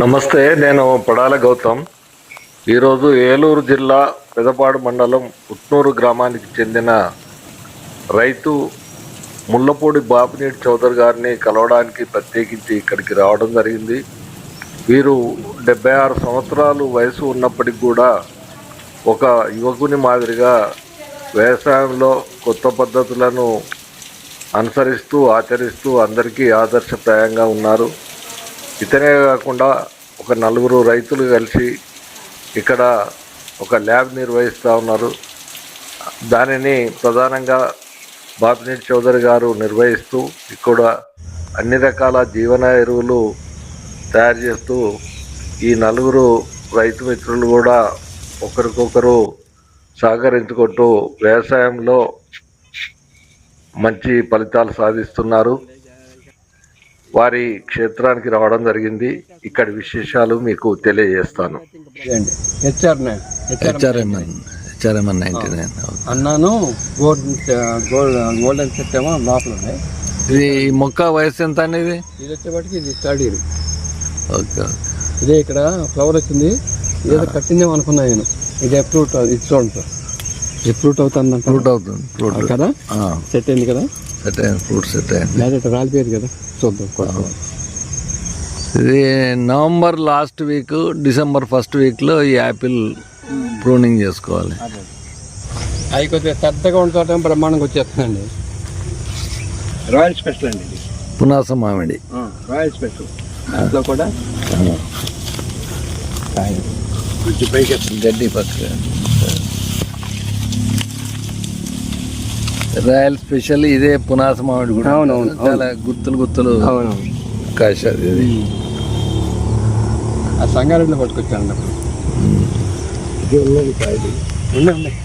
నమస్తే నేను పడాల గౌతమ్. ఈరోజు ఏలూరు జిల్లా పెదపాడు మండలం ఉట్నూరు గ్రామానికి చెందిన రైతు ముల్లపూడి బాపినీటి చౌదరి గారిని కలవడానికి ప్రత్యేకించి ఇక్కడికి రావడం జరిగింది. వీరు డెబ్బై ఆరు సంవత్సరాలు వయసు ఉన్నప్పటికి కూడా ఒక యువకుని మాదిరిగా వ్యవసాయంలో కొత్త పద్ధతులను అనుసరిస్తూ ఆచరిస్తూ అందరికీ ఆదర్శప్రాయంగా ఉన్నారు. ఇతనే కాకుండా ఒక నలుగురు రైతులు కలిసి ఇక్కడ ఒక ల్యాబ్ నిర్వహిస్తూ ఉన్నారు. దానిని ప్రధానంగా బాపినీటి చౌదరి గారు నిర్వహిస్తూ ఇక్కడ అన్ని రకాల జీవన ఎరువులు తయారు చేస్తూ ఈ నలుగురు రైతు మిత్రులు కూడా ఒకరికొకరు సహకరించుకుంటూ వ్యవసాయంలో మంచి ఫలితాలు సాధిస్తున్నారు. వారి క్షేత్రానికి రావడం జరిగింది. ఇక్కడి విశేషాలు మీకు తెలియజేస్తాను. అన్నాను గోల్డ్ గోల్డ్ గోల్డెన్ సెట్ ఏమో లోపల ఉన్నాయి. ఇది ఈ మొక్క వయసు ఎంత అండి ఇది? ఇది వచ్చేపాటికి ఇది థర్డ్ ఇయర్. ఓకే ఇదే ఇక్కడ ఫ్లవర్ వచ్చింది. ఏదో కట్టిందేమో అనుకున్నా నేను. ఇదే ఫ్రూట్ ఇది చూడండి సార్. ఇది ఫ్రూట్ అవుతుంది ఫ్రూట్. అవుతుంది ఫ్రూట్ కదా సెట్ అయింది కదా? సెట్ అయింది ఫ్రూట్ సెట్ అయింది రాలిపోయేది కదా? చూద్దాం. ఇది November last week December first వీక్లో ఈ యాపిల్ ప్రూనింగ్ చేసుకోవాలి. అవి కొద్దిగా పెద్దగా ఉండటం బ్రహ్మాండంగా వచ్చేస్తుందండి. రాయల్ స్పెషల్ అండి ఇది. పునాస మామిడి రాయల్ స్పెషల్. దాంట్లో కూడా కొంచెం పైకి. గడ్డి పక్క రాయల్ స్పెషల్ ఇదే పునాస మామిడి కూడా అవునవును, చాలా గుత్తులు గుత్తులు అవును కాశారు ఇది ఆ సంగారెడ్డిలో పట్టుకొచ్చాను ఇది ఉన్నది కాయలు ఉన్నాయి ఉన్నాయి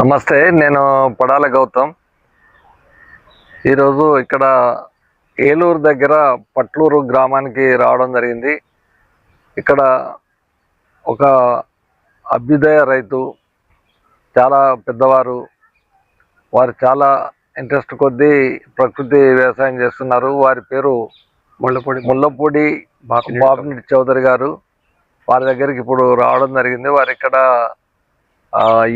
నమస్తే నేను పడాల గౌతమ్. ఈరోజు ఇక్కడ ఏలూరు దగ్గర పట్లూరు గ్రామానికి రావడం జరిగింది. ఇక్కడ ఒక అభ్యుదయ రైతు చాలా పెద్దవారు వారు చాలా ఇంట్రెస్ట్ కొద్దీ ప్రకృతి వ్యవసాయం చేస్తున్నారు. వారి పేరు ముళ్ళపొడి. ముల్లపూడి బాపినీటి బాపినీటి చౌదరి గారు. వారి దగ్గరికి ఇప్పుడు రావడం జరిగింది. వారు ఇక్కడ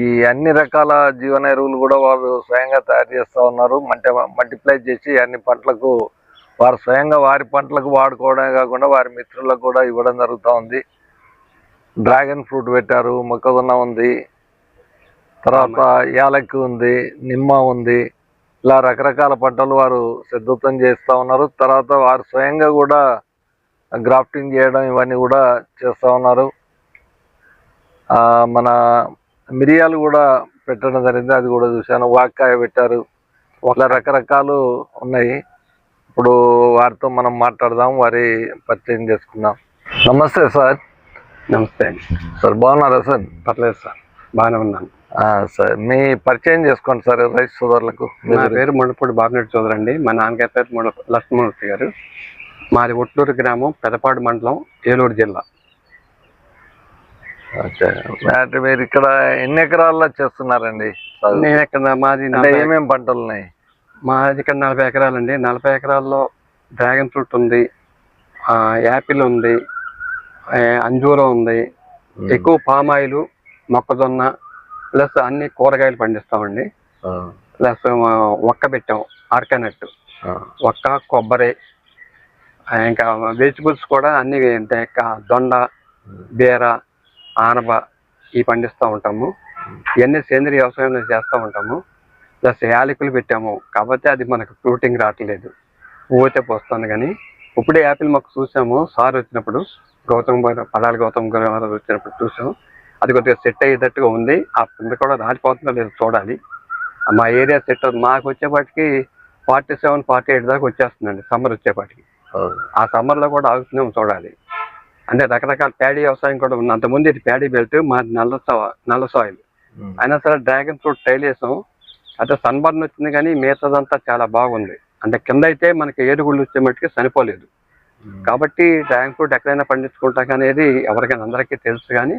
ఈ అన్ని రకాల జీవన ఎరువులు కూడా వారు స్వయంగా తయారు చేస్తూ ఉన్నారు. మంట మల్టిప్లై చేసి అన్ని పంటలకు వారు స్వయంగా వారి పంటలకు వాడుకోవడమే కాకుండా వారి మిత్రులకు కూడా ఇవ్వడం జరుగుతూ ఉంది. డ్రాగన్ ఫ్రూట్ పెట్టారు మొక్కజొన్న ఉంది తర్వాత యాలక్కి ఉంది నిమ్మ ఉంది ఇలా రకరకాల పంటలు వారు సిద్ధతం చేస్తూ ఉన్నారు. తర్వాత వారు స్వయంగా కూడా గ్రాఫ్టింగ్ చేయడం ఇవన్నీ కూడా చేస్తూ ఉన్నారు. మన మిరియాలు కూడా పెట్టడం జరిగింది అది కూడా చూశాను. వాక్కాయ పెట్టారు ఇట్లా రకరకాలు ఉన్నాయి. ఇప్పుడు వారితో మనం మాట్లాడదాం వారి పరిచయం చేసుకుందాం. నమస్తే సార్. నమస్తే అండి. సార్ బాగున్నారా సార్? పర్లేదు సార్ బాగానే ఉన్నాను. సార్ మీ పరిచయం చేసుకోండి సార్ రైతు సోదరులకు. నా పేరు ముళ్ళపూడి బాబినెట్టి చౌదరి అండి మా నాన్నగారి పేరు ముళ్ళ లక్ష్మణమూర్తి గారు. మాది ఒట్లూరు గ్రామం పెదపాడు మండలం ఏలూరు జిల్లా. ఓకే. అంటే మీరు ఇక్కడ ఎన్ని ఎకరాల్లో చేస్తున్నారండి? నేను ఇక్కడ మాది ఏమేమి పంటలు ఉన్నాయి మాది ఇక్కడ నలభై ఎకరాలండి. నలభై ఎకరాల్లో డ్రాగన్ ఫ్రూట్ ఉంది యాపిల్ ఉంది అంజూరం ఉంది. ఎక్కువ పామాయిల్ మొక్కజొన్న ప్లస్ అన్ని కూరగాయలు పండిస్తామండి. ప్లస్ ఒక్క పెట్టాం ఆర్కానట్. ఒక్క కొబ్బరి ఇంకా వెజిటబుల్స్ కూడా అన్ని దొండ బీర ఆనప ఇవి పండిస్తూ ఉంటాము. ఇవన్నీ సేంద్రియ వ్యవసాయంలో చేస్తూ ఉంటాము. ప్లస్ యాలకులు పెట్టాము. కాకపోతే అది మనకు ఫ్రూటింగ్ రావట్లేదు. పువ్వుతే పోస్తుంది కానీ ఇప్పుడే యాపిల్ మొక్క చూసాము సార్ వచ్చినప్పుడు గౌతమ్ గారు పడాలి గౌతమ్ గారు వచ్చినప్పుడు చూసాము అది కొద్దిగా సెట్ అయ్యేటట్టుగా ఉంది. ఆ కింద కూడా రాలిపోతుందో లేదో చూడాలి. మా ఏరియా సెట్ మాకు వచ్చేపాటికి ఫార్టీ సెవెన్ ఫార్టీ ఎయిట్ దాకా వచ్చేస్తుందండి సమ్మర్ వచ్చేపాటికి. ఆ. సమ్మర్లో కూడా ఆగుతున్నాం చూడాలి. అంటే రకరకాల ప్యాడీ వ్యవసాయం కూడా ఉంది. అంతకుముందు ఇది ప్యాడీ బెల్ట్ మాది నల్ల నల్ల సాయిల్. అయినా సరే డ్రాగన్ ఫ్రూట్ ట్రైల్ చేసాం. అయితే సన్బర్న్ వచ్చింది కానీ మిగతాదంతా చాలా బాగుంది. అంటే కింద అయితే మనకి ఏరుగుళ్ళు వచ్చే మట్టుకి చనిపోలేదు కాబట్టి డ్రాగన్ ఫ్రూట్ ఎక్కడైనా పండించుకుంటాం అనేది ఎవరికైనా అందరికీ తెలుసు కానీ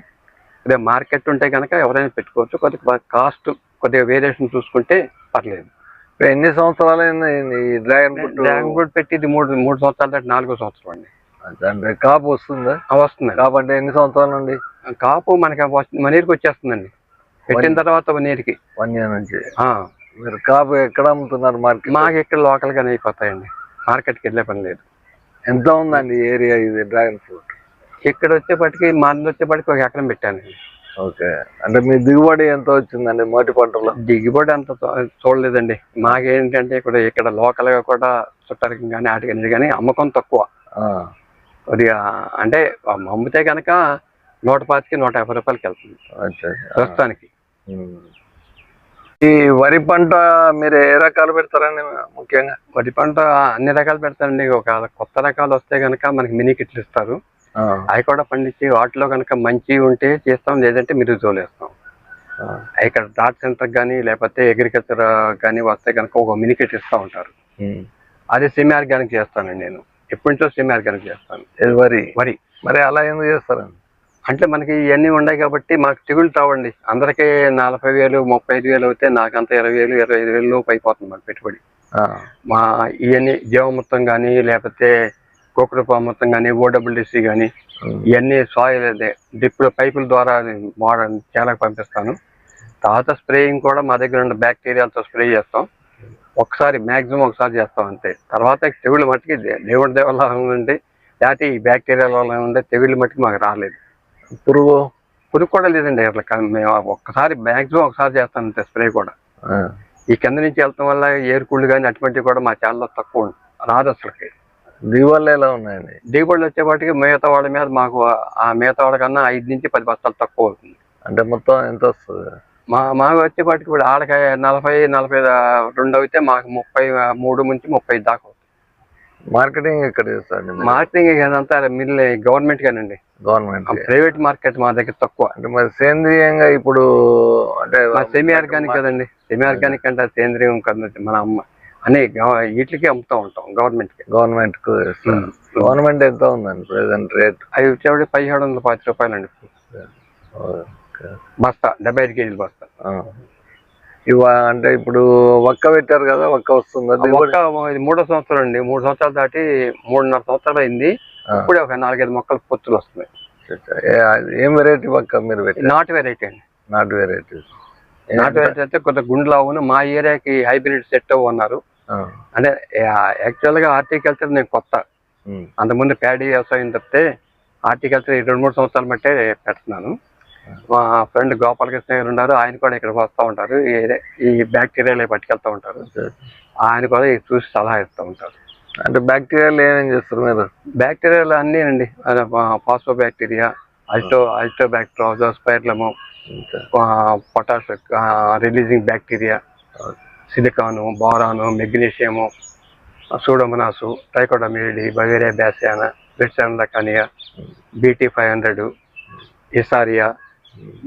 అదే మార్కెట్ ఉంటే కనుక ఎవరైనా పెట్టుకోవచ్చు. కొద్దిగా కాస్ట్ కొద్దిగా వేరియేషన్ చూసుకుంటే పర్లేదు. ఎన్ని సంవత్సరాలు అయింది ఈ డ్రాగన్ ఫ్రూట్? డ్రాగన్ ఫ్రూట్ పెట్టి ఇది మూడు మూడు సంవత్సరాల దాటి నాలుగో సంవత్సరం అండి. అంటే కాపు వస్తుందా? ఆ, వస్తుందండి. కాపు అంటే ఎన్ని సంవత్సరాల నుండి? కాపు మనకి మన నీరుకి వచ్చేస్తుందండి. పెట్టిన తర్వాత మన నీరుకి వన్ ఇయర్ నుంచి? మీరు కాపు ఎక్కడ అమ్ముతున్నారు మార్కెట్ మాకు ఇక్కడ లోకల్ గానే అయిపోతాయండి. మార్కెట్కి వెళ్ళే పని లేదు. ఎంత ఉందండి ఏరియా ఇది డ్రాగన్ ఫ్రూట్? ఇక్కడ వచ్చేపటికి మంది వచ్చేపటికి ఒక ఎకరం పెట్టానండి. ఓకే. అంటే మీ దిగుబడి ఎంత వచ్చిందండి మొదటి పంటలో? దిగుబడి అంత చూడలేదండి మాకేంటంటే ఇక్కడ ఇక్కడ లోకల్గా కూడా చుట్టాలకి కానీ ఆటికి కానీ అమ్మకం తక్కువ. కొద్దిగా అంటే అమ్మితే కనుక నూట పాతికి నూట యాభై రూపాయలకి వెళ్తుంది. ప్రస్తుతానికి. ఈ వరి పంట మీరు ఏ రకాలు పెడతారండి ముఖ్యంగా? వరి పంట అన్ని రకాలు పెడతారండి. ఒక కొత్త రకాలు వస్తే కనుక మనకి మినీ కిట్లు ఇస్తారు. అవి కూడా పండించి వాటిలో కనుక మంచి ఉంటే చేస్తాం. లేదంటే మీరు వేస్తాం. ఆ, ఇక్కడ డాట్ సెంటర్ కానీ లేకపోతే అగ్రికల్చర్ కానీ వస్తే కనుక ఒక మినీ కిట్ ఇస్తూ ఉంటారు. అది సెమీ ఆర్గానిక్ చేస్తానండి నేను. ఎప్పటి నుంచో సెమీ ఆర్గానిక్ చేస్తాను. వరి? వరి. మరి అలా ఎందుకు చేస్తారండి? అంటే మనకి ఇవన్నీ ఉన్నాయి కాబట్టి మాకు తెగులు రావండి. అందరికీ నలభై వేలు ముప్పై ఐదు వేలు అయితే నాకంత ఇరవై వేలు ఇరవై ఐదు వేలు లోపు అయిపోతుంది మాకు పెట్టుబడి. మా ఇవన్నీ జీవమృతం కానీ లేకపోతే కోకరపా మొత్తం కానీ ఓడబ్ల్యూడిసి కానీ. ఇవన్నీ సాయిల్ అదే. డ్రిప్ పైపుల ద్వారా మోడల్ చాలా పంపిస్తాను. తర్వాత స్ప్రేయింగ్ కూడా మా దగ్గర ఉన్న బ్యాక్టీరియాలతో స్ప్రే చేస్తాం. ఒకసారి మ్యాక్సిమం ఒకసారి చేస్తాం అంతే. తర్వాత తెగుళ్ళు మట్టుకి దేవుడి దేవల్ల ఉందండి లేకపోతే ఈ బ్యాక్టీరియాల వల్ల ఉండే తెగుళ్ళు మట్టుకు మాకు రాలేదు. పురుగు పురుగు కూడా లేదండి అట్లా మేము ఒక్కసారి మ్యాక్సిమం ఒకసారి చేస్తాం అంతే స్ప్రే కూడా. ఈ కింద నుంచి వెళ్తాం వల్ల ఏరుకుళ్ళు కానీ అటువంటివి కూడా మా చాలా తక్కువ. రాదు అసలుకి. దిగుబడులు ఎలా ఉన్నాయండి? దిగుబడులు వచ్చేపాటికి మిగతా వాళ్ళ మీద మాకు ఆ మిగతా వాళ్ళ కన్నా ఐదు నుంచి పది బస్తాలు తక్కువ అవుతుంది. అంటే మొత్తం ఎంత వస్తుంది? మా మాకు వచ్చేపాటికి ఇప్పుడు ఆడకాయ నలభై నలభై రెండు అయితే మాకు ముప్పై మూడు నుంచి ముప్పై దాకా మార్కెటింగ్ ఎక్కడ చేస్తారండి మీరు? మార్కెటింగ్ ఇదంతా మిల్ గవర్నమెంట్ గానండి. గవర్నమెంట్ ప్రైవేట్ మార్కెట్ మా దగ్గర తక్కువ. అంటే మరి సేంద్రియంగా ఇప్పుడు అంటే సెమీ ఆర్గానిక్ కదండి. సెమీ ఆర్గానిక్ అంటే సేంద్రియం కదండి మన అమ్మ గవ- వీటికి అమ్ముతూ ఉంటాం గవర్నమెంట్ గవర్నమెంట్కు. గవర్నమెంట్ ఎంత ఉందండి ప్రెసెంట్ రేట్ అవి వచ్చేవాడి పదిహేడు వందల పాతి రూపాయలండి. బస్తా డెబ్బై ఐదు కేజీలు బస్తా. ఇవ అంటే ఇప్పుడు ఒక్క పెట్టారు కదా ఒక్క వస్తుందా? ఒక్క ఇది మూడో సంవత్సరం అండి. మూడు సంవత్సరాలు దాటి మూడున్నర సంవత్సరాలు అయింది. ఇప్పుడే ఒక నాలుగైదు మొక్కలు పొత్తులు వస్తున్నాయి. ఏ- వెరైటీ ఒక్క మీరు నాటు వెరైటీ అండి. నాటు వెరైటీస్ నాటు వెరైటీ అయితే కొంత గుండెలో అవును మా ఏరియాకి హైబ్రిడ్ సెట్ అన్నారు. అంటే యాక్చువల్గా హార్టికల్చర్ నేను కొత్త. అంతకుముందు ప్యాడీ వ్యవసాయం తప్పితే హార్టికల్చర్ ఈ రెండు మూడు సంవత్సరాలు బట్టే పెడుతున్నాను. మా ఫ్రెండ్ గోపాలకృష్ణ గారు ఉన్నారు. ఆయన కూడా ఇక్కడ వస్తూ ఉంటారు. ఈ బ్యాక్టీరియాలే పట్టుకెళ్తూ ఉంటారు. ఆయన కూడా ఇది చూసి సలహా ఇస్తూ ఉంటారు. అంటే బ్యాక్టీరియాలు ఏమేం చేస్తారు మీరు? బ్యాక్టీరియాలు అన్నీ అండి పాస్పో బ్యాక్టీరియా అల్టో అల్టో bacteria స్పైర్లము potash releasing bacteria silicon boron magnesium pseudomonas ట్రైకోడమిడి beauveria bassiana బ్రిట్సాన్ లకానియా BT five hundred isaria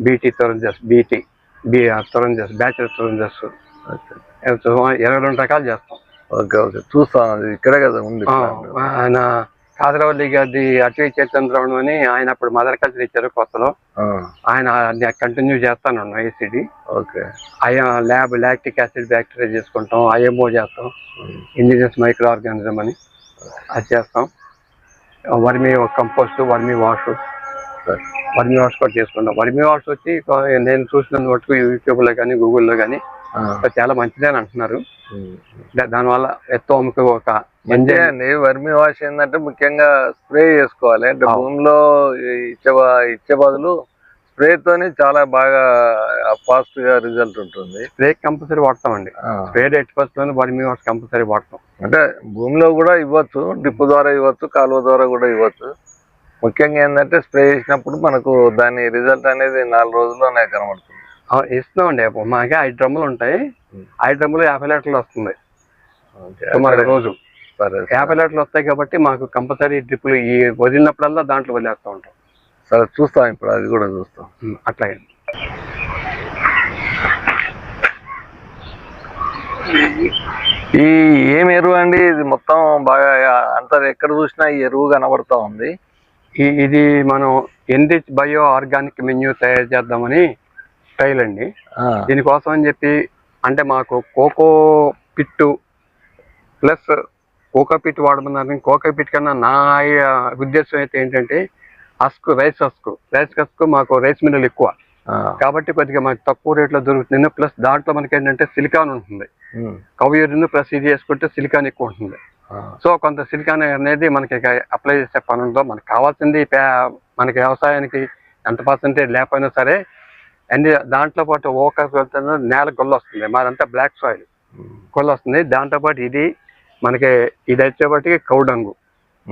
BT తొరంజస్ BT B తొరంజస్ బ్యాచులర్ తొరంజస్ ఇరవై రెండు రకాలు చేస్తాం. Okay okay. చూస్తాం అది ఇక్కడే కదా ఉంది. ఆయన కాదరవల్లి గారి అటవీ చైతన్యరావు అని ఆయన అప్పుడు మదర్ కల్చర్ ఇచ్చారు కొత్తలో. ఆయన కంటిన్యూ చేస్తాను ఐసిడి ఓకే. అయ్యా ల్యాబ్ లాక్టిక్ యాసిడ్ బ్యాక్టీరియా చేసుకుంటాం ఐఎంఓ చేస్తాం. ఇండిజినస్ మైక్రో ఆర్గానిజం అని అది చేస్తాం. Vermicompost vermiwash. సరే. వర్మి వాష్ కూడా చేసుకుంటాం వర్మి వాష్ వచ్చి నేను చూసిన మటుకు యూట్యూబ్లో కానీ గూగుల్లో కానీ చాలా మంచిదే అని అంటున్నారు. దానివల్ల ఎత్తోముకి ఒక ఎంజైమ్ అండి వర్మి వాష్ ఏంటంటే ముఖ్యంగా స్ప్రే చేసుకోవాలి. అంటే. భూమిలో ఇచ్చే ఇచ్చే బదులు స్ప్రే తోని చాలా బాగా ఫాస్ట్గా రిజల్ట్ ఉంటుంది. Spray compulsory వాడతామండి spray eight percent vermiwash compulsory వాడతాం. అంటే భూమిలో కూడా ఇవ్వచ్చు డ్రిప్ ద్వారా ఇవ్వచ్చు కాలువ ద్వారా కూడా ఇవ్వచ్చు. ముఖ్యంగా ఏంటంటే స్ప్రే చేసినప్పుడు మనకు దాని రిజల్ట్ అనేది నాలుగు రోజుల్లోనే కనబడుతుంది. ఇస్తున్నామండి మాకే ఐదు డ్రమ్ములు ఉంటాయి. ఐదు డ్రమ్ములు యాభై లీటర్లు వస్తుంది. రోజు. సరే యాభై లీటర్లు వస్తాయి కాబట్టి మాకు కంపల్సరీ డ్రిప్పులు ఈ వదిలినప్పుడల్లా దాంట్లో వదిలేస్తూ ఉంటాం. సరే చూస్తాం ఇప్పుడు అది కూడా చూస్తాం. అట్లాగే. ఈ ఏం ఎరువు అండి? ఇది మొత్తం బాగా అంతా ఎక్కడ చూసినా ఈ ఎరువు కనబడతా ఉంది. ఇది మనం ఎన్రిచ్ బయో ఆర్గానిక్ మెన్యూ తయారు చేద్దామని ట్రైల్ అండి. దీనికోసం అని చెప్పి అంటే మాకు కోకో పిట్టు ప్లస్ కోకోపిట్ వాడమన్నారు కోకోపిట్ కన్నా నా ఉద్దేశం అయితే ఏంటంటే అస్కు రైస్ అస్కు రైస్ అస్కు మాకు రైస్ మిల్లులు ఎక్కువ. కాబట్టి కొద్దిగా మనకి తక్కువ రేట్లో దొరుకుతుంది. ప్లస్ దాంట్లో మనకి ఏంటంటే సిలికాన్ ఉంటుంది. కవయూరిన్ ప్లస్ ఇది వేసుకుంటే సిలికాన్ ఎక్కువ ఉంటుంది. సో కొంత సిలికాన్ అనేది మనకి అప్లై చేసే పని ఉందో మనకి కావాల్సింది మనకి వ్యవసాయానికి ఎంత పర్సెంటేజ్ లేకపోయినా సరే అన్ని దాంట్లో పాటు ఓక నేల గొల్ల వస్తుంది. మాదంతా బ్లాక్ సాయిల్ గొల్ల వస్తుంది. దాంతో పాటు ఇది మనకి ఇది వచ్చేపటికి కౌడంగు.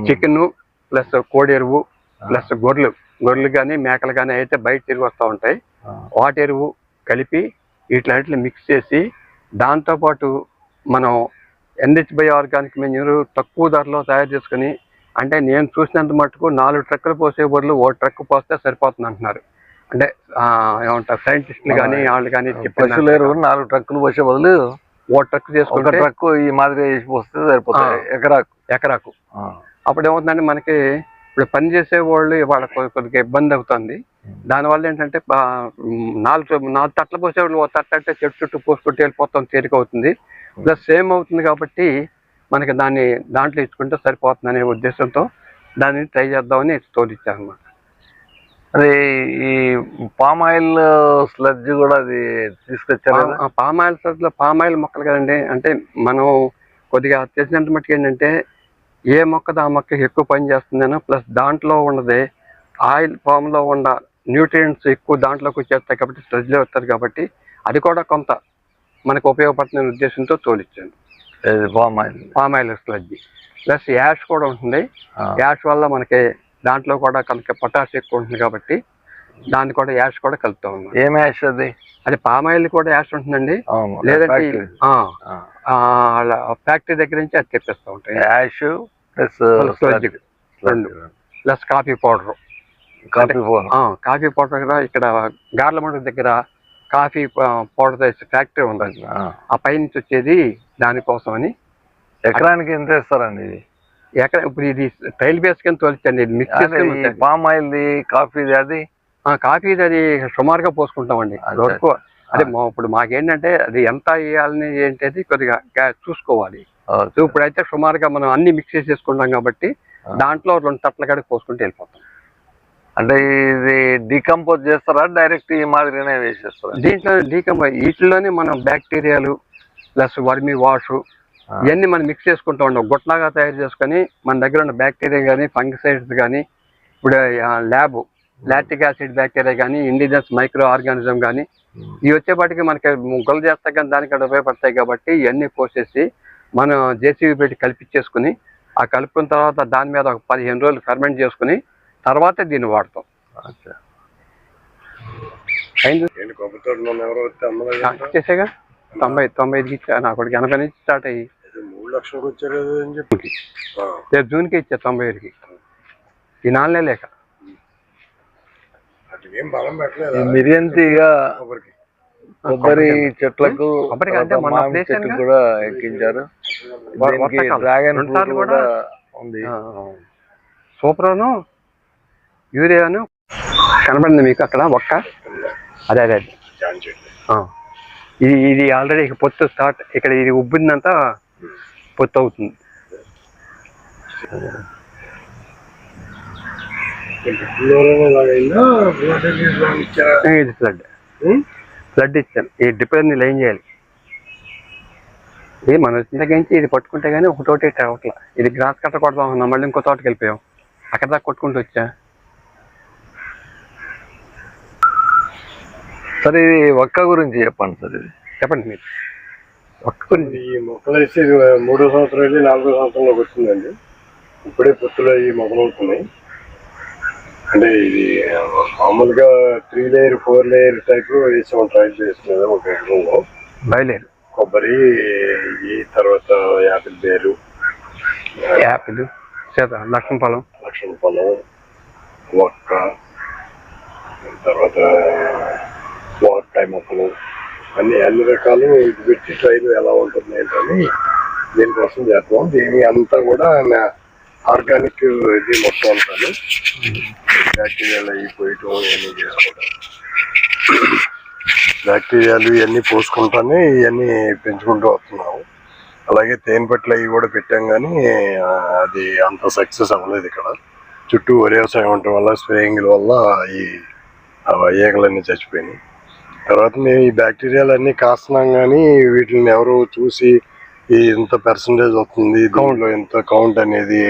చికెన్ ప్లస్ కోడి ఎరువు ప్లస్ గొర్రెలు. గొర్రెలు కానీ మేకలు కానీ అయితే బయట తిరిగి వస్తూ ఉంటాయి. వాటి ఎరువు కలిపి వీటిలన్నిటిని మిక్స్ చేసి దాంతోపాటు మనం ఎన్హెచ్బై ఆర్గానిక్ మెన్యూరు తక్కువ ధరలో తయారు చేసుకుని అంటే నేను చూసినంత మటుకు నాలుగు ట్రక్కులు పోసే బదులు ఓ ట్రక్ పోస్తే సరిపోతుంది అంటున్నారు. అంటే ఆ, ఏమంటారు సైంటిస్టులు కానీ వాళ్ళు కానీ పశువుల నాలుగు ట్రక్కులు పోసే బదులు ఓ ట్రక్ చేసుకుంటే ట్రక్ ఈ మాదిరి వేసి పోస్తే సరిపోతాయి ఆ. ఎకరాకు. ఎకరాకు. అప్పుడు ఏమవుతుందంటే మనకి ఇప్పుడు పని చేసే వాళ్ళు వాళ్ళ కొద్దిగా ఇబ్బంది అవుతుంది. దానివల్ల ఏంటంటే నాలుగు నాలుగు తట్ల పోసే వాళ్ళు ఓ తట్ట అంటే చెట్టు చుట్టూ పోసుకుంటూ వెళ్ళిపోతాం తేలిక అవుతుంది ప్లస్ సేమ్ అవుతుంది కాబట్టి మనకి దాన్ని దాంట్లో ఇచ్చుకుంటే సరిపోతుంది అనే ఉద్దేశంతో దాన్ని ట్రై చేద్దామని తోలిచ్చాను అనమాట అదే ఈ పామ్ ఆయిల్ స్లడ్జ్ కూడా అది తీసుకొచ్చారు? పామ్ ఆయిల్లో పామ్ ఆయిల్ మొక్కలు కదండి. అంటే మనం కొద్దిగా తెలిసినంత మట్టుకు ఏంటంటే ఏ మొక్కది ఆ మొక్కకి ఎక్కువ పని చేస్తుందనో ప్లస్ దాంట్లో ఉన్నది ఆయిల్ ఫామ్లో ఉన్న న్యూట్రియంట్స్ ఎక్కువ దాంట్లోకి వచ్చేస్తాయి కాబట్టి స్ట్రెస్లో వస్తారు కాబట్టి అది కూడా కొంత మనకు ఉపయోగపడుతున్న ఉద్దేశంతో తోలిచ్చాను. Palm oil? Palm oil plus ash కూడా ఉంటుంది. యాష్ వల్ల మనకి దాంట్లో కూడా కనుక పొటాష్ ఎక్కువ ఉంటుంది కాబట్టి దాన్ని కూడా యాష్ కూడా కలుపుతాం అన్నమాట. ఏం యాష్ అది? అది పామ్ ఆయిల్ కూడా యాష్ ఉంటుందండి. లేదంటే ఫ్యాక్టరీ దగ్గర నుంచి అది తెప్పిస్తూ ఉంటాయి. యాష్ ప్లస్ రెండు. Plus coffee powder. Coffee powder. Coffee powder దగ్గర ఇక్కడ గార్లమండ దగ్గర కాఫీ పౌడర్ చేసే ఫ్యాక్టరీ ఉంది ఆ, పైనుంచి వచ్చేది దానికోసం అని ఎకరానికి ఎంత ఇస్తారండి ఇది? ఎక్కడ ఇప్పుడు ఇది ట్రైల్ బేస్ కింద తోలిచ్చండి ఇది మిక్స్ అదే పామ్ ఆయిల్ ది కాఫీది అది? కాఫీ అది సుమారుగా పోసుకుంటామండి. ఎక్కువ అదే మా- ఇప్పుడు మాకేంటంటే అది ఎంత వేయాలని ఏంటది కొద్దిగా గా- చూసుకోవాలి. సో ఇప్పుడైతే సుమారుగా మనం అన్ని మిక్స్ చేసుకుంటాం కాబట్టి దాంట్లో రెండు తట్ల కాడికి పోసుకుంటూ వెళ్ళిపోతాం. అంటే ఇది డికంపోజ్ చేస్తారా? డైరెక్ట్ ఈ మాదిరిగానే వేసేస్తారా? దీంట్లో డీకంప వీటిలోనే మనం బ్యాక్టీరియాలు ప్లస్ వర్మి వాష్. ఇవన్నీ మనం మిక్స్ చేసుకుంటూ ఉంటాం. గుట్లాగా తయారు చేసుకొని మన దగ్గర ఉన్న బ్యాక్టీరియా కానీ ఫంగిసైడ్స్ కానీ ఇప్పుడు ల్యాబ్ లాక్టిక్ యాసిడ్ బ్యాక్టీరియా కానీ ఇండిజినస్ మైక్రో ఆర్గానిజం కానీ ఇవి వచ్చేపాటికి మనకి ముగ్గలు చేస్తాయి కానీ దానికి ఉపయోగపడతాయి కాబట్టి ఇవన్నీ పోసేసి మనం జేసీబీ పెట్టి కలిపించేసుకుని ఆ కలుపుకున్న తర్వాత దాని మీద ఒక పదిహేను రోజులు ఫెర్మెంట్ చేసుకుని తర్వాత దీన్ని వాడతాం. ఇచ్చేసాగా తొంభై తొంభై ఐదుకి ఇచ్చా నా కొడుకు ఎనభై నుంచి స్టార్ట్ అయ్యి. మూడు లక్షలకు వచ్చారు అని చెప్పి. ఆ, రేపు జూన్కి ఇచ్చా తొంభై ఐదుకి. ఈ నాలుగే లేక. వాటికి కొబ్బరి చెట్లకు అంటే ఏంగా? కూడా ఎక్కించారు. డ్రాగన్ ఫ్రూట్ కూడా ఉంది. సూపర్ను యూరియాను కనబడింది మీకు అక్కడ ఒక్క? అదే అదే. ఇది ఇది ఆల్రెడీ ఇక పొత్తు స్టార్ట్ ఇక్కడ ఇది ఉబ్బిందంతా పొత్తు అవుతుంది. ఇది ఫ్లడ్ ఉం? ఫ్లడ్ ఇచ్చాను ఈ డిపెండ్ లైన్ చేయాలి. ఇది మన నుంచి ఇది పట్టుకుంటే కానీ ఒకటోటి రావట్లా ఇది గ్రాస్ కట్ట కొడదాం అన్నా మళ్ళీ ఇంకో తోటకి వెళ్ళిపోయాం. అక్కడ దాకా కొట్టుకుంటూ వచ్చా? సరే ఇది ఒక్క గురించి చెప్పండి సార్ ఇది. చెప్పండి మీరు. ఒక్క గురించి. ఈ మొక్కలు వేసి మూడో సంవత్సరం వెళ్ళి నాలుగో సంవత్సరంలోకి వచ్చిందండి ఇప్పుడే పొత్తులో ఈ మొక్కలు అవుతున్నాయి అంటే ఇది మామూలుగా three layer four layer type వేసాం ట్రై చేస్తున్నది ఒక ఎకరంలో బయలుదేరు కొబ్బరి ఈ తర్వాత యాపిల్ బేరు యాపిల్ చేత లక్ష్మణ పొలం. లక్షణ పొలం ఒక్క తర్వాత వాకాయ మొక్కలు అన్ని అన్ని రకాలు ఇది పెట్టి ట్రైన్ ఎలా ఉంటుంది ఏంటని దీనికోసం చేస్తాం దీని అంతా కూడా ఆర్గానిక్ ఇది మొత్తం అంతాను. బ్యాక్టీరియాలు అవి పోయటం ఇవన్నీ చేసుకుంటాను. బ్యాక్టీరియాలు ఇవన్నీ పోసుకుంటానే ఇవన్నీ పెంచుకుంటూ వస్తున్నాము. అలాగే తేనెపట్లు అవి కూడా పెట్టాం కానీ అది అంత సక్సెస్ అవ్వలేదు ఇక్కడ. చుట్టూ వరి వ్యవసాయం ఉండటం వల్ల స్ప్రేయింగ్ల వల్ల ఈ ఆ ఈగలన్నీ చచ్చిపోయినాయి. తర్వాత మేము ఈ బ్యాక్టీరియాలు అన్నీ కాస్తున్నాం కానీ వీటిని ఎవరు చూసి ఇంత పర్సంటేజ్ వస్తుంది దీంట్లో ఇంత కౌంట్ అనేది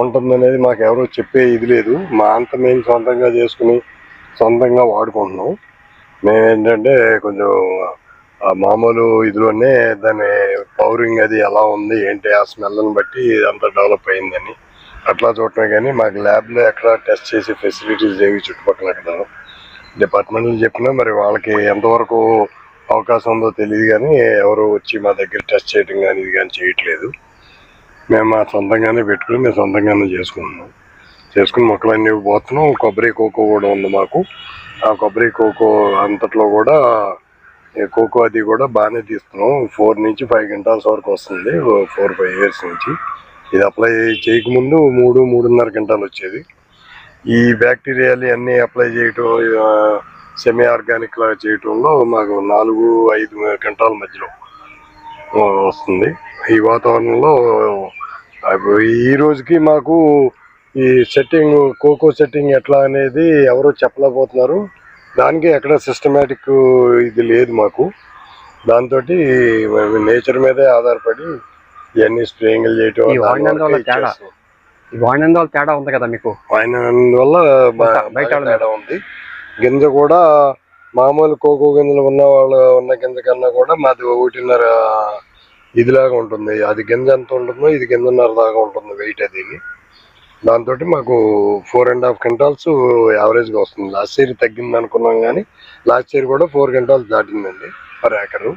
ఉంటుంది అనేది మాకు ఎవరో చెప్పే ఇది లేదు. మా అంత మేము సొంతంగా చేసుకుని సొంతంగా వాడుకుంటున్నాం. మేమేంటంటే కొంచెం మామూలు ఇదిలోనే దాని పౌరింగ్ అది ఎలా ఉంది ఏంటి ఆ స్మెల్ని బట్టి ఇదంతా డెవలప్ అయిందని అట్లా చూడటమే కానీ మాకు ల్యాబ్లో ఎక్కడ టెస్ట్ చేసే ఫెసిలిటీస్ ఏవి చుట్టుపక్కల ఎక్కడ. డిపార్ట్మెంట్లు చెప్పినా మరి వాళ్ళకి ఎంతవరకు అవకాశం ఉందో తెలియదు కానీ ఎవరు వచ్చి మా దగ్గర టెస్ట్ చేయడం కానీ ఇది కానీ చేయట్లేదు. మేము మా సొంతంగానే పెట్టుకుని మేము సొంతంగానే చేసుకుంటున్నాం. చేసుకుని మొక్కలన్నీ పోతున్నాం. కొబ్బరి కోకో కూడా ఉంది మాకు. ఆ కొబ్బరి కోకో అంతట్లో కూడా ఈ కోకో అది కూడా బాగానే తీస్తున్నాం. ఫోర్ నుంచి ఫైవ్ క్వింటాల్స్ వరకు వస్తుంది. ఫోర్ ఫైవ్ ఇయర్స్ నుంచి. ఇది అప్లై చేయకముందు మూడు మూడున్నర క్వింటాల్ వచ్చేది. ఈ బ్యాక్టీరియాలు అన్నీ అప్లై చేయటం సెమీ ఆర్గానిక్ లాగా చేయటంలో మాకు నాలుగు ఐదు క్వింటాల మధ్యలో వస్తుంది. ఈ వాతావరణంలో ఈ రోజుకి మాకు ఈ సెట్టింగ్ కోకో సెట్టింగ్ ఎట్లా అనేది ఎవరు చెప్పలేకపోతున్నారు. దానికి ఎక్కడ సిస్టమేటిక్ ఇది లేదు మాకు. దాంతో నేచర్ మీదే ఆధారపడి ఇవన్నీ స్ప్రేయింగ్లు చేయటం తేడా. ఉంది కదా మీకు? వల్ల బయట- తేడా ఉంది. గింజ కూడా మామూలు కోకో గింజలు ఉన్న వాళ్ళు ఉన్న గింజ కన్నా కూడా మాది ఒకటిన్నర ఇదిలాగా ఉంటుంది. అది గింజ ఎంత ఉంటుందో ఇది గింజన్నర దాకా ఉంటుంది వెయిట్ అది. దాంతో మాకు ఫోర్ అండ్ హాఫ్ క్వింటాల్స్ యావరేజ్గా వస్తుంది. లాస్ట్ ఇయర్ తగ్గింది అనుకున్నాం కానీ లాస్ట్ ఇయర్ కూడా ఫోర్ క్వింటాల్స్ దాటిందండి పర్ ఏకరు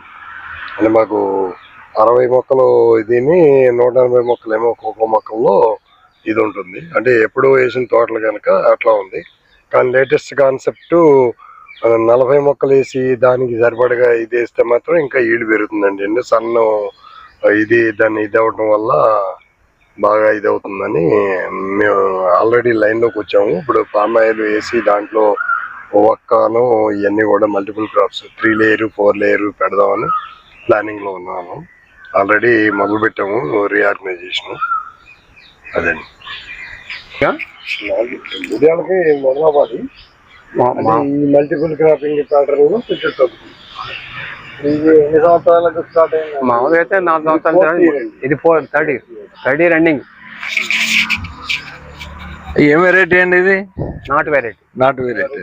అంటే మాకు అరవై మొక్కలు దీని నూట ఎనభై మొక్కలు ఏమో ఒక్కొక్క మొక్కల్లో ఇది ఉంటుంది. అంటే ఎప్పుడో వేసిన తోటలు కనుక అట్లా ఉంది. కానీ లేటెస్ట్ కాన్సెప్ట్ నలభై మొక్కలు వేసి దానికి సరిపడగా ఇది వేస్తే మాత్రం ఇంకా ఈడు పెరుగుతుందండి. అంటే సన్న ఇది దాన్ని ఇది అవ్వటం వల్ల బాగా ఇది అవుతుందని మేము ఆల్రెడీ లైన్లోకి వచ్చాము. ఇప్పుడు పామ్ ఆయిల్ వేసి దాంట్లో ఒక్కను ఇవన్నీ కూడా multiple crops three layer four layer పెడదామని ప్లానింగ్లో ఉన్నాము. ఆల్రెడీ మొదలు పెట్టాము రీఆర్గనైజేషన్ అదండి. ఉదయాలకి మొదలవ్వాలి. మల్టిపుల్ క్రాపింగ్ ప్యాటర్న్ కొంచెం ఇది ఎన్ని సంవత్సరాలకు స్టార్ట్ అయింది? మామూలుగా అయితే నాలుగు సంవత్సరాలు. ఇది four third year third year running ఏం వెరైటీ అండి ఇది? నాట్ వెరైటీ నాటు వెరైటీ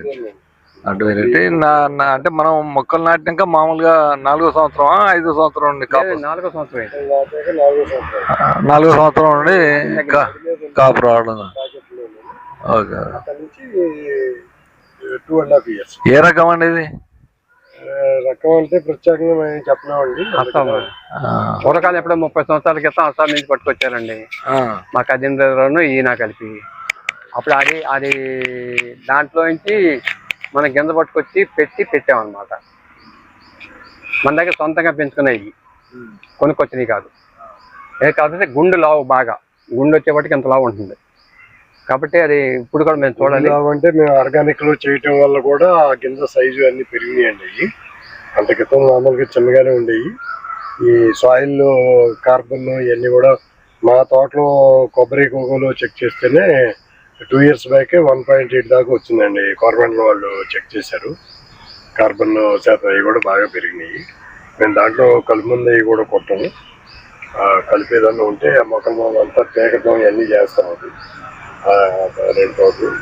నాటు వెరైటీ నా అంటే మనం మొక్కలు నాటినాక మామూలుగా నాలుగో సంవత్సరం ఐదో సంవత్సరం నుండి కాపు? నాలుగో సంవత్సరం. నాలుగో సంవత్సరం కా- కాపు రావడం. Okay. Two and half years ఏ రకం అండి ఇది? రకం అంటే ప్రత్యేకంగా మేము చెప్పలేమండి. అస్సాం. పూర్వకాలం ఎప్పుడో ముప్పై సంవత్సరాల క్రితం అస్సాం నుంచి పట్టుకొచ్చారండి. ఆ, మా కజిన్లను ఈయన కలిపి. అప్పుడు అది అది దాంట్లో నుంచి మన గింజ పట్టుకొచ్చి పెట్టి పెట్టామన్నమాట. మన దగ్గర సొంతంగా పెంచుకునేవి కొనుక్కొచ్చినవి కాదు. ఏ కాకపోతే గుండు లావు బాగా. గుండు వచ్చేపటికి ఇంత లావు ఉంటుంది. కాబట్టి అది ఇప్పుడు కూడా మేము చూడాలి. అంటే మేము ఆర్గానిక్లో చేయటం వల్ల కూడా ఆ గింజ సైజు అన్ని పెరిగినాయండి అంత క్రితం మామూలుగా చిన్నగానే ఉండేవి. ఈ సాయిల్ కార్బన్ ఇవన్నీ కూడా మా తోటలో కొబ్బరి కోకోలో చెక్ చేస్తేనే two years back one point eight దాకా వచ్చిందండి. గవర్నమెంట్ వాళ్ళు చెక్ చేశారు. కార్బన్ శాతం అవి కూడా బాగా పెరిగినాయి. మేము దాంట్లో కలుపు అవి కూడా కొట్టాము. కలిపేదన్నా ఉంటే ఆ మొక్కలు అంతా పేకటం ఇవన్నీ చేస్తాం అది. I have an interview.